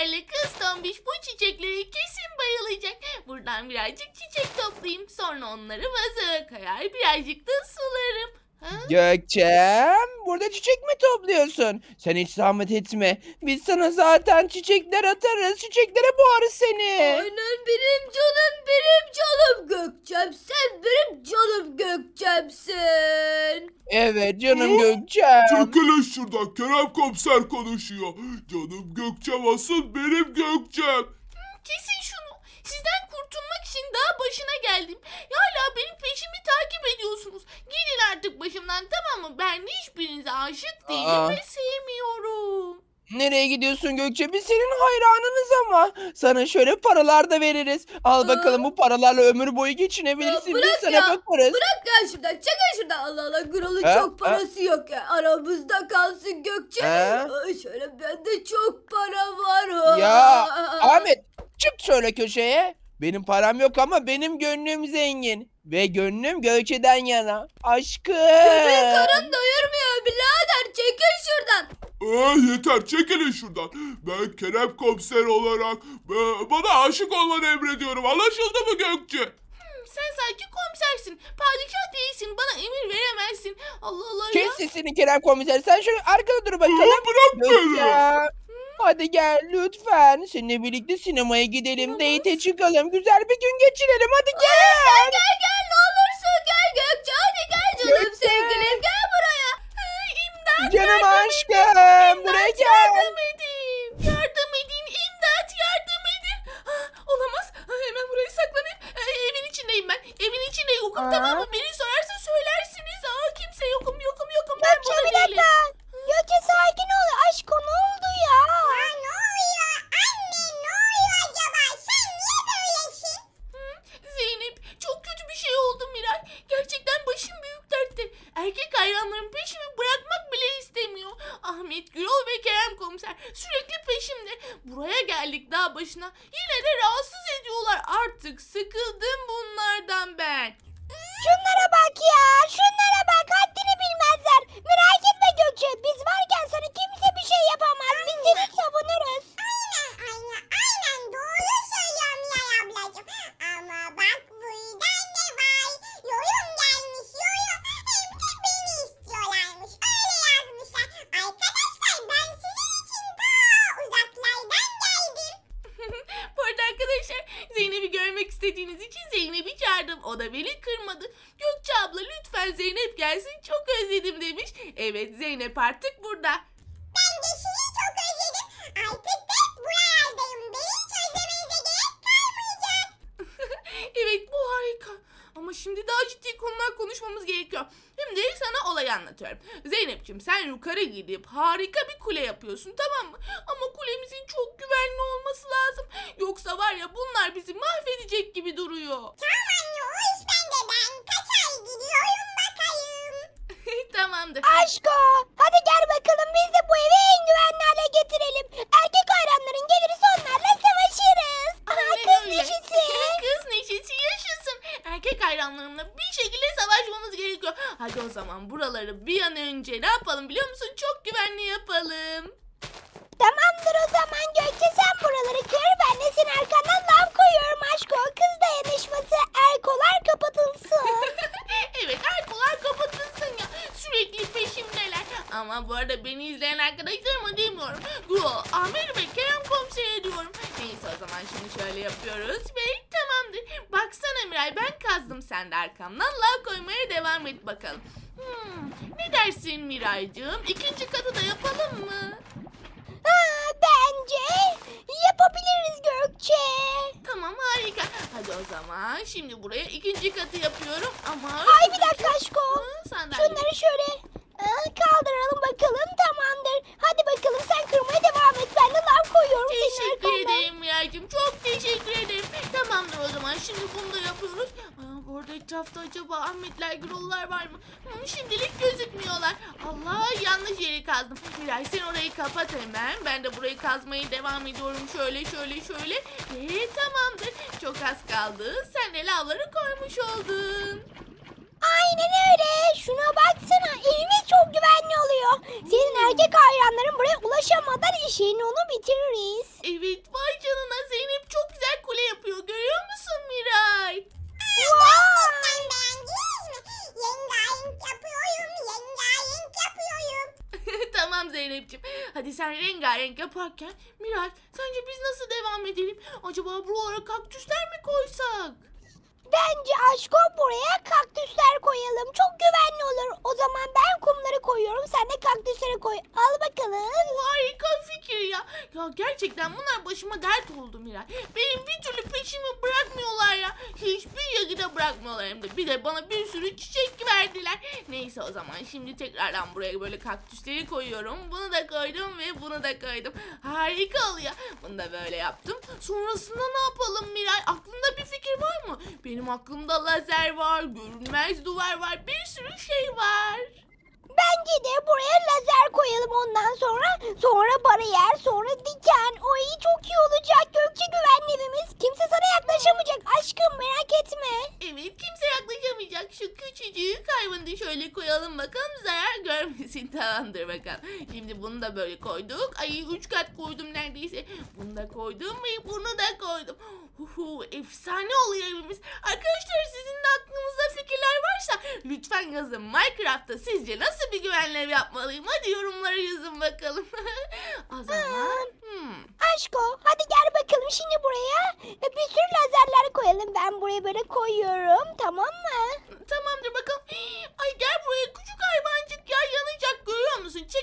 şekerli kız tombiş bu çiçeklere kesin bayılacak. Buradan birazcık çiçek toplayayım. Sonra onları vazoya koyar birazcık da sularım. Ha? Gökçem burada çiçek mi topluyorsun? Sen hiç zahmet etme. Biz sana zaten çiçekler atarız. Çiçeklere boğarız seni. Aynen benim canım benim canım Gökçem sen benim canım Gökçemsin. Evet canım Gökçem. Çekilin şuradan Kerem komiser konuşuyor. Canım Gökçem asıl benim Gökçem. Kesin. Sizden kurtulmak için daha başına geldim. Hala benim peşimi takip ediyorsunuz. Gidin artık başımdan tamam mı? Ben hiçbirinize aşık değilim Aa. ve sevmiyorum. Nereye gidiyorsun Gökçe? Biz senin hayranınız ama. Sana şöyle paralar da veririz. Al bakalım bu paralarla ömür boyu geçinebilirsin. Biz bırak sana ya, bakarız. Bırak ya şuradan çekil şuradan Allah Allah Gürol'un Ha, çok parası yok ya aramızda kalsın Gökçe. Ha? Ay, şöyle bende çok para var. Ya. Ahmet çık şöyle köşeye. Benim param yok ama benim gönlüm zengin. Ve gönlüm Gökçe'den yana. Aşkım. Senin karın doyurmuyor birader çekil şuradan. Eh yeter çekilin şuradan. Ben Kerem komiser olarak e, bana aşık olmanı emrediyorum. Anlaşıldı mı Gökçe? Hmm, Sen sadece komisersin. Padişah değilsin. Bana emir veremezsin. Allah Allah ya. Kes sesini Kerem komiser. Sen şöyle arkada dur bakalım. Aa, bırak beni. Gökçe. Hadi gel lütfen. Seninle birlikte sinemaya gidelim. Date çıkalım. Güzel bir gün geçirelim. Hadi gel. Gel gel ne olursun gel Gökçe hadi gel canım Gökçe. sevgilim gel buraya. Ay, İmdat Canım yardım aşkım. Buraya İmdat gel. yardım edin. Yardım edin. İmdat yardım edin. Ah, olamaz. Ah, hemen buraya saklanayım. Ay, evin içindeyim ben. Evin içinde yokum Aa. tamam mı? Beni sorarsa söylersiniz. Aa, kimse yokum yokum yokum. Ben Gökçe burada bir değilim. dakika. Gökçe sakin ol aşko ne oldu ya? ne oluyor anne ne oluyor acaba sen niye böylesin? Hı? Zeynep çok kötü bir şey oldu Miray. Gerçekten başım büyük dertte. Erkek hayranlarım peşimi bırakmak bile istemiyor. Ahmet Gürol ve Kerem komiser sürekli peşimde. Buraya geldik dağ başına. Yine de rahatsız ediyorlar. Artık sıkıldım bunlardan ben. Şunlara bak ya şunlara bak haddini bilmezler. Merak etme Gökçe biz varken sana kimse bir şey yapamaz. Biz seni savunuruz. Aynen aynen aynen doğru söylüyor Miray ablacığım. Ama bak buradan ne var? Yorum gelmiş yorum. Hem de beni istiyorlarmış. Öyle yazmışlar. Arkadaşlar ben sizin için ta uzaklardan geldim. Bu arada arkadaşlar Zeynep'i görmek istediğiniz için Zeynep'i çağırdım. O da beni kırmadı. Gökçe abla lütfen Zeynep gelsin çok özledim demiş. Evet Zeynep artık burada. Ben de sizi çok özledim. Artık da buralardayım. Beni hiç özlemenize gerek kalmayacak. evet bu harika. Ama şimdi daha ciddi konular konuşmamız gerekiyor. Şimdi sana olayı anlatıyorum. Zeynep'ciğim sen yukarı gidip harika bir kule yapıyorsun tamam mı? Ama kulemizin çok güvenli olması lazım. Yoksa var ya bunlar bizi mahvedecek gibi duruyor. Tamam anne o iş bende. Ben kaç ay gidiyorum bakayım. Tamamdır. Aşko hadi gel bakalım biz de bu evi en güvenli hale getirelim. Erkek hayranların gelirse onlarla savaşırız. Aha Aynen kız öyle. neşesi. Kız neşesi yaşasın. Erkek hayranlarımla bir şekilde savaşmamız gerekiyor. Hadi o zaman buraları bir an önce ne yapalım biliyor musun? Çok güvenli yapalım. Tamamdır o zaman Gökçe sen buraları kır ben de senin arkandan lav koyuyorum aşko. Kız dayanışması erkolar kapatılsın. evet arkalar kapatılsın ya. Sürekli peşimdeler. Ama bu arada beni izleyen arkadaşlarıma demiyorum. Gro, Amir ve Kerem komisere diyorum. Neyse o zaman şimdi şöyle yapıyoruz ve tamamdır. Baksana Miray ben kazdım sen de arkamdan lav koymaya devam et bakalım. Hmm, ne dersin Miraycığım? İkinci katı da yapalım mı? Aa, bence yapabiliriz Gökçe. Tamam harika. Hadi o zaman şimdi buraya ikinci katı yapıyorum ama... Ay bir dakika aşko. Hı, sandalye. Şunları şöyle aa, kaldıralım bakalım tamamdır. Hadi bakalım sen kırmaya devam et. Ben de lav koyuyorum senin Teşekkür arkandan. ederim Miraycığım. Çok teşekkür ederim. Tamamdır o zaman. Şimdi bunu da yapıyoruz. Aa, bu arada etrafta acaba Ahmetler, Gürollar var mı? Hı, şimdilik gözükmüyorlar. Allah kazdım. Miray sen orayı kapat hemen. Ben de burayı kazmaya devam ediyorum. Şöyle şöyle şöyle. Ve tamamdır. Çok az kaldı. Sen de lavları koymuş oldun. Aynen öyle. Şuna baksana. Evimiz çok güvenli oluyor. Senin erkek hayranların buraya ulaşamadan işini onu bitiririz. Evet vay canına Zeynep çok güzel kule yapıyor görüyor musun Miray? Gerçekten beğendiniz mi? Yengayenk yapıyorum, yengayenk yapıyorum. tamam Zeynep'ciğim. Hadi sen rengarenk yaparken Miray sence biz nasıl devam edelim? Acaba buralara kaktüsler mi koysak? Bence aşko buraya kaktüsler koyalım. Çok güvenli olur. O zaman ben kumları koyuyorum. Sen de kaktüsleri koy. Al bakalım. Harika fikir ya. Ya gerçekten bunlar başıma dert oldu Miray. Benim bir türlü peşimi bırakmıyorlar ya. Hiçbir yagıda bırakmıyorlar hem de. Bir de bana bir sürü çiçek verdiler. Neyse o zaman şimdi tekrardan buraya böyle kaktüsleri koyuyorum. Bunu da koydum ve bunu da koydum. Harika oluyor. Bunu da böyle yaptım. Sonrasında ne yapalım Miray? Aklında bir fikir var mı? Benim aklımda lazer var, görünmez duvar var, bir sürü şey var. Bence de buraya lazer koyalım ondan sonra. Sonra bariyer, sonra diken. O iyi çok iyi olacak. Gökçe güvenli evimiz. Kimse sana yaklaşamayacak. Aşkım merak etme. Evet kimse yaklaşamayacak. Şu küçücük hayvanı da şöyle koyalım bakalım zarar Tamamdır bakalım. Şimdi bunu da böyle koyduk. Ay üç kat koydum neredeyse. Bunu da koydum ve bunu da koydum. Uhu, efsane oluyor evimiz. Arkadaşlar sizin de aklınızda fikirler varsa lütfen yazın. Minecraft'ta sizce nasıl bir güvenli ev yapmalıyım? Hadi yorumlara yazın bakalım. o zaman... Hmm. Aşko hadi gel bakalım şimdi buraya. E, Bir sürü lazerler koyalım. Ben buraya böyle koyuyorum. Tamam mı? Tamamdır bakalım. Ay gel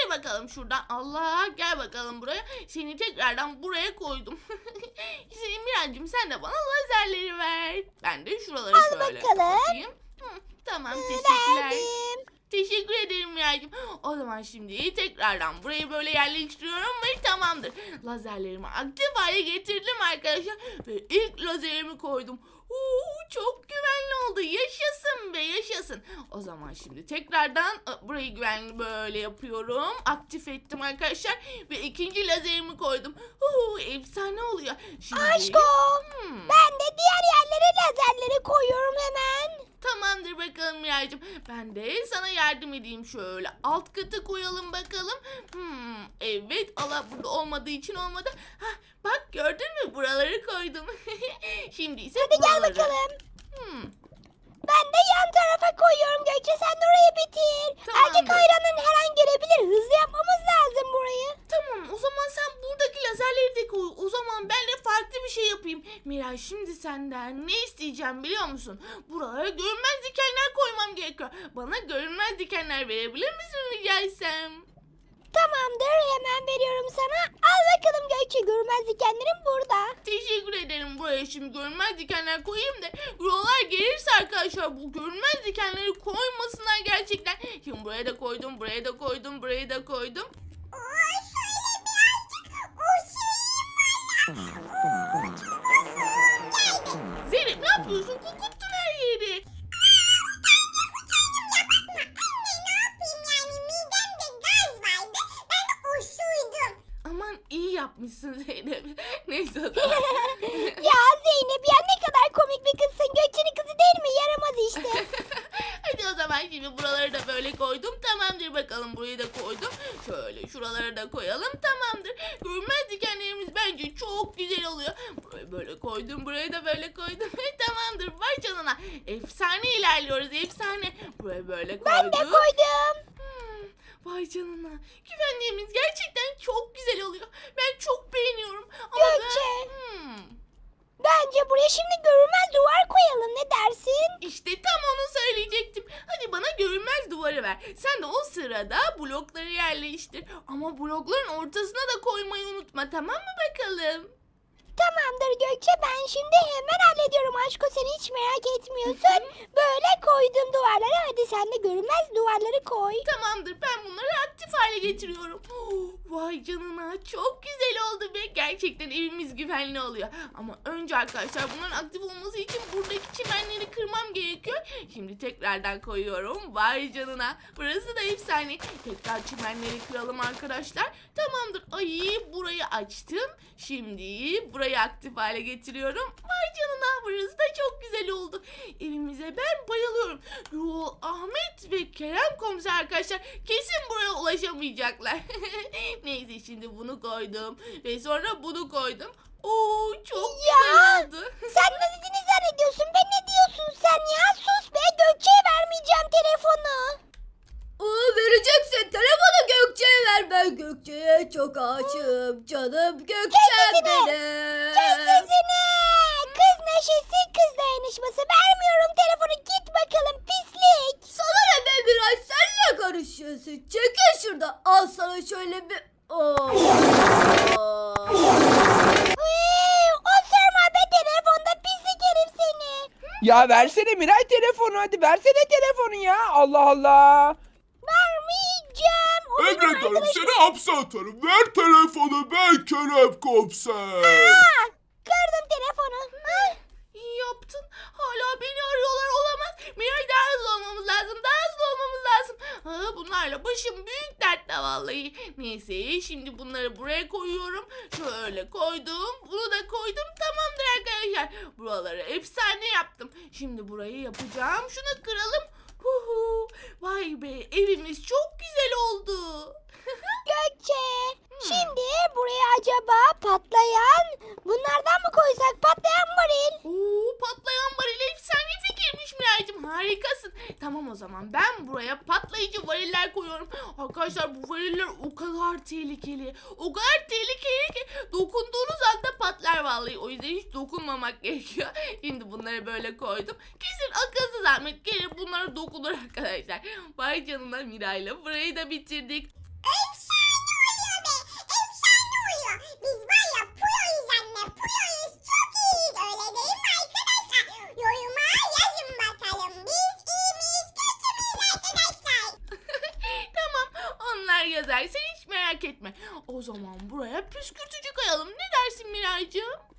Çekil bakalım şuradan. Allah gel bakalım buraya. Seni tekrardan buraya koydum. Senin Mirancım sen de bana lazerleri ver. Ben de şuraları Al şöyle bakalım. Hı, tamam teşekkürler. Verdim. Teşekkür ederim Miray'cığım. O zaman şimdi tekrardan burayı böyle yerleştiriyorum ve tamamdır. Lazerlerimi aktif hale getirdim arkadaşlar. Ve ilk lazerimi koydum. Oo, çok be yaşasın. O zaman şimdi tekrardan ı, burayı güvenli böyle yapıyorum. Aktif ettim arkadaşlar. Ve ikinci lazerimi koydum. Oo, efsane oluyor. Şimdi... Aşko Hmm. ben de diğer yerlere lazerleri koyuyorum hemen. Tamamdır bakalım Miray'cığım. Ben de sana yardım edeyim şöyle. Alt katı koyalım bakalım. Hmm, evet Allah burada olmadığı için olmadı. Hah, bak gördün mü buraları koydum. Şimdi ise Hadi gel buraları. bakalım. Hmm, Ben de yan tarafa koyuyorum Gökçe sen de orayı bitir. Tamamdır. Erkek hayranın her an gelebilir. Hızlı yapmamız lazım burayı. tamam o zaman sen buradaki lazerleri de koy. O zaman ben de farklı bir şey yapayım. Miray şimdi senden ne isteyeceğim biliyor musun? Buralara görünmez dikenler koymam gerekiyor. Bana görünmez dikenler verebilir misin rica etsem? Tamamdır hemen veriyorum sana. Al bakalım Gökçe görmez dikenlerim burada. Teşekkür ederim. Buraya şimdi görünmez dikenler koyayım da yollar gelirse arkadaşlar bu görünmez dikenleri koymasınlar gerçekten. Şimdi buraya da koydum, buraya da koydum, buraya da koydum. Oo, şöyle birazcık uçayım valla. Dikenlerimiz bence çok güzel oluyor. Burayı böyle koydum. Burayı da böyle koydum. Tamamdır. Vay canına. Efsane ilerliyoruz. Efsane. Burayı böyle koydum. ben de koydum. Hmm, Vay canına. Güvenliğimiz gerçekten çok güzel oluyor. Ben çok beğeniyorum. Ama Gökçe. Ben... Hmm, Bence buraya şimdi görünmez duvar koyalım. Ne dersin? İşte tam onu söyleyecektim. Hadi bana görünmez duvarı ver. Sen de o sırada blokları yerleştir. Ama blokların ortasına da koymayı unutma tamam mı bakalım? Tamamdır ben şimdi hemen hallediyorum aşko sen hiç merak etmiyorsun. Böyle koydum duvarları hadi sen de görünmez duvarları koy. Tamamdır ben bunları aktif hale getiriyorum. Vay canına çok güzel oldu be. Gerçekten evimiz güvenli oluyor. Ama önce arkadaşlar bunların aktif olması için buradaki çimenleri kırmam gerekiyor. Şimdi tekrardan koyuyorum. Vay canına. Burası da efsane. Tekrar çimenleri kıralım arkadaşlar. Tamamdır. Ay burayı açtım. Şimdi burayı aktif hale getiriyorum. Vay canına burası da çok güzel oldu. Evimize ben bayılıyorum. Yo Ahmet ve Kerem komiser arkadaşlar kesin buraya ulaşamayacaklar. Neyse şimdi bunu koydum ve sonra bunu koydum. Oo çok güzel oldu. Sen ne dediğini zannediyorsun be ne diyorsun sen ya? Sus be Gökçe'ye vermeyeceğim telefonu. Aa, vereceksin telefonu Gökçe'ye ver ben Gökçe'ye çok aşığım canım Gökçe'm sesini! benim. Kes sesini. Kız neşesi kız dayanışması. Vermiyorum telefonu git bakalım pislik. Sana ne be Miray sen ne karışıyorsun çekil şurada al sana şöyle bir. Oo. Uy, osurma be telefonda pislik herif seni. Ya versene Miray telefonu hadi versene telefonu ya. Allah Allah. Emrederim seni hapse atarım. Ver telefonu ben Kerem komiser. Ha, Kırdım telefonu. Ah, İyi yaptın. Hala beni arıyorlar olamaz. Miray daha hızlı olmamız lazım. Daha hızlı olmamız lazım. Ha, bunlarla başım büyük dertte vallahi. Neyse şimdi bunları buraya koyuyorum. Şöyle koydum. Bunu da koydum. Tamamdır arkadaşlar. Buraları efsane yaptım. Şimdi burayı yapacağım. Şunu kıralım. Huhu. Vay be evimiz çok güzel oldu. Gökçe. Şimdi buraya acaba patlayan bunlardan mı koysak? Patlayan varil. Oo, patlayan varil efsane fikirmiş Miraycığım harikasın. Tamam o zaman ben buraya patlayıcı variller koyuyorum. Arkadaşlar bu variller o kadar tehlikeli. O kadar tehlikeli ki dokunduğunuz anda patlar vallahi. O yüzden hiç dokunmamak gerekiyor. Şimdi bunları böyle koydum. Kesin akılsız Ahmet gelir bunlara dokunur arkadaşlar. Vay canına Miray'la burayı da bitirdik. Efsane oluyor be. Efsane oluyor. Biz var ya proyuz anne. Proyuz. Çok iyiyiz. Öyle değil mi arkadaşlar? Yoruma yazın bakalım. Biz iyi miyiz? Kötü müyüz arkadaşlar? tamam onlar yazar sen hiç merak etme. O zaman buraya püskürtücü koyalım. Ne dersin Miraycığım?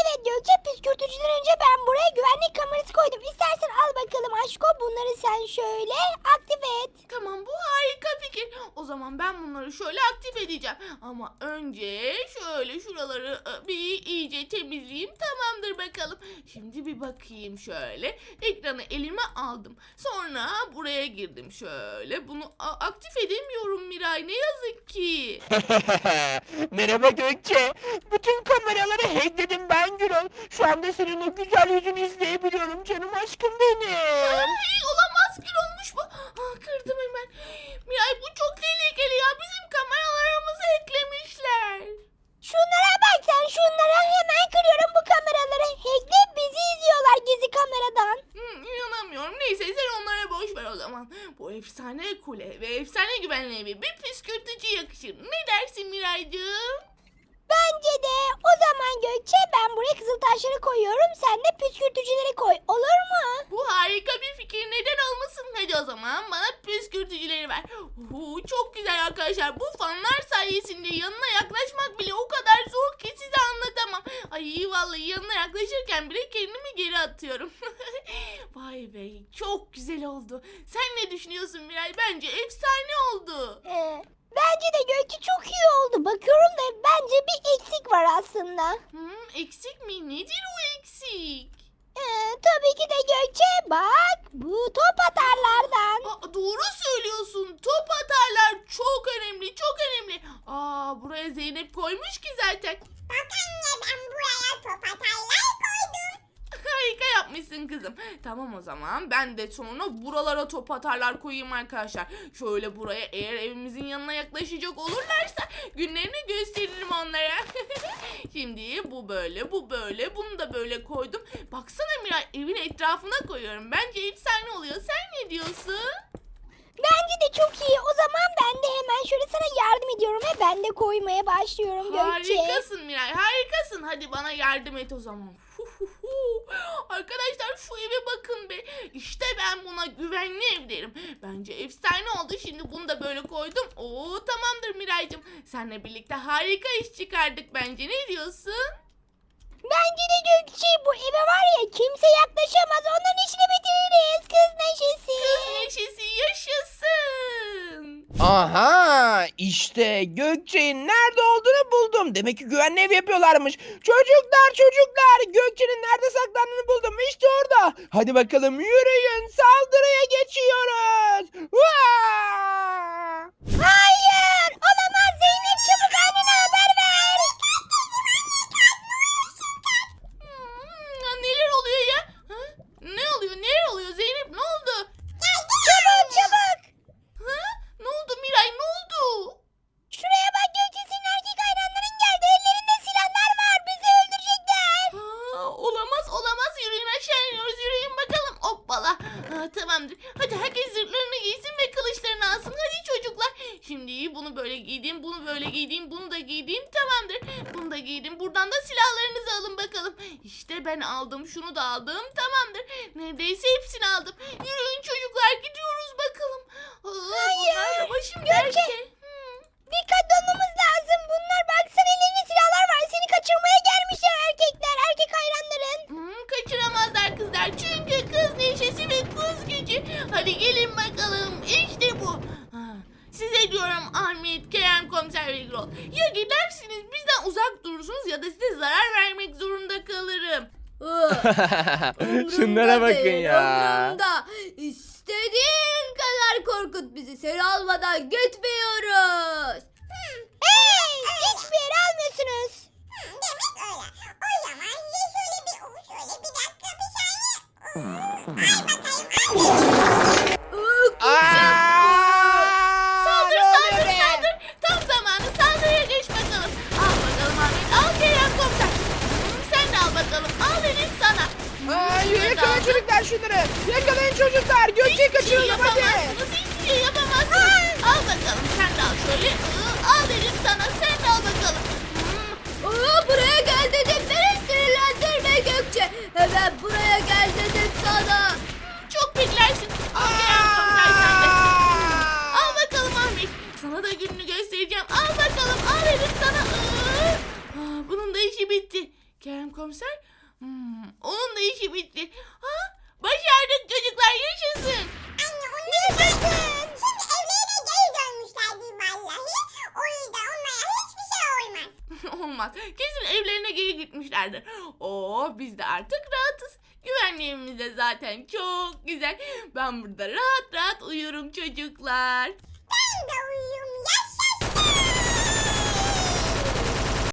Evet Gökçe püskürtücüden önce ben buraya güvenlik kamerası koydum. İstersen al bakalım aşko bunları sen şöyle aktif et. Tamam bu harika fikir. O zaman ben bunları şöyle aktif edeceğim. Ama önce şöyle şuraları e, bir iyice temizleyeyim. Tamamdır bakalım. Şimdi bir bakayım şöyle. Ekranı elime aldım. Sonra buraya girdim şöyle. Bunu a- aktif edemiyorum Miray. Ne yazık ki. Merhaba Gökçe. Bütün kameraları hackledim ben Gürol. Şu anda senin o güzel yüzünü izleyebiliyorum canım aşkım benim. Ay, olamaz kır olmuş bu. Ah, kırdım hemen. Miray bu çok tehlikeli ya. Bizim kameralarımızı eklemişler. Şunlara bak sen şunlara hemen kırıyorum bu kameraları. Hackleyip bizi izliyorlar gizli kameradan. Hmm, inanamıyorum. Neyse sen onlara boş ver o zaman. Bu efsane kule ve efsane güvenli evi bir püskürtücü yakışır. Ne dersin Miraycığım? Bence de o zaman Gökçe ben buraya kızıl taşları koyuyorum. Sen de püskürtücüleri koy. Olur mu? Bu harika bir fikir. Neden olmasın? Hadi o zaman bana püskürtücüleri ver. Uhu, çok güzel arkadaşlar. Bu fanlar sayesinde yanına yaklaşmak bile o kadar zor ki size anlatamam. Ay vallahi yanına yaklaşırken bile kendimi geri atıyorum. Vay be çok güzel oldu. Sen ne düşünüyorsun Miray? Bence efsane oldu. Ee, bence de Gökçe çok iyi oldu. Bakıyorum da bence bir eksik var aslında. Hmm, eksik mi? Nedir o eksik? Ee, tabii ki de Gökçe bak bu top atarlardan. Aa, doğru söylüyorsun. Top atarlar çok önemli, çok önemli. Aa, buraya Zeynep koymuş ki zaten. Bak anne ben buraya top atarlar koydum. Harika yapmışsın kızım. Tamam o zaman ben de sonra buralara top atarlar koyayım arkadaşlar. Şöyle buraya eğer evimizin yanına yaklaşacak olurlarsa günlerini gösteririm onlara. Şimdi bu böyle bu böyle bunu da böyle koydum. Baksana Miray evin etrafına koyuyorum. Bence efsane oluyor. Sen ne diyorsun? Bence de çok iyi. O zaman ben de hemen şöyle sana yardım ediyorum ve ben de koymaya başlıyorum Gökçe. Harikasın Miray harikasın. Hadi bana yardım et o zaman. Arkadaşlar şu eve bakın be. İşte ben buna güvenli ev derim. Bence efsane oldu. Şimdi bunu da böyle koydum. Oo tamamdır Miraycığım. Seninle birlikte harika iş çıkardık bence. Ne diyorsun? Bence de Gökçe bu eve var ya kimse yaklaşamaz. Onun işini bitiririz kız neşesi. Kız neşesi yaşasın. Aha işte Gökçe'nin nerede olduğunu buldum. Demek ki güvenli ev yapıyorlarmış. Çocuklar çocuklar Gökçe'nin nerede saklandığını buldum. İşte orada. Hadi bakalım yürüyün saldırıya geçiyoruz. Vaa! Hayır tamamdır. Hadi herkes zırhlarını giysin ve kılıçlarını alsın. Hadi çocuklar. Şimdi bunu böyle giydim. Bunu böyle giydim. Bunu da giydim. Tamamdır. Bunu da giydim. Buradan da silahlarınızı alın bakalım. İşte ben aldım. Şunu da aldım. Tamamdır. Neredeyse hepsini aldım. Yürüyün çocuklar. Gidiyoruz bakalım. Aa, Hayır. başım. Hmm. Dikkatli olmamız lazım. Bunlar baksana ellerinde silahlar var. Seni kaçırmaya gelmişler erkekler. Erkek hayranların. Hmm, kaçıramazlar kızlar çünkü kız neşesi ve kız. Hadi gelin bakalım işte bu. Size diyorum Ahmet, Kerem Komiser ve Gürol. Ya gidersiniz bizden uzak durursunuz ya da size zarar vermek zorunda kalırım. Şunlara Umrumda bakın değil, ya. umrumda. İstediğin kadar korkut bizi. Seni almadan gitmiyoruz. Hey hiçbir yere almıyorsunuz. Demek öyle. O zaman size şöyle bir, şöyle bir dakika bir saniye. Hmm, Al bakayım al. Aa, Aa, Al bakalım, al dedim sana. Aa, bunun da işi bitti. Kerem komiser, hmm, onun da işi bitti. Ha? Başardık çocuklar, yaşasın. Anne onlar yaşasın. Şimdi evlerine geri dönmüşlerdi vallahi. O yüzden onlara hiçbir şey olmaz. Olmaz. Kesin evlerine geri gitmişlerdir. Oo biz de artık rahatız. Güvenli evimizde zaten çok güzel. Ben burada rahat rahat uyurum çocuklar. Ben de uyuyayım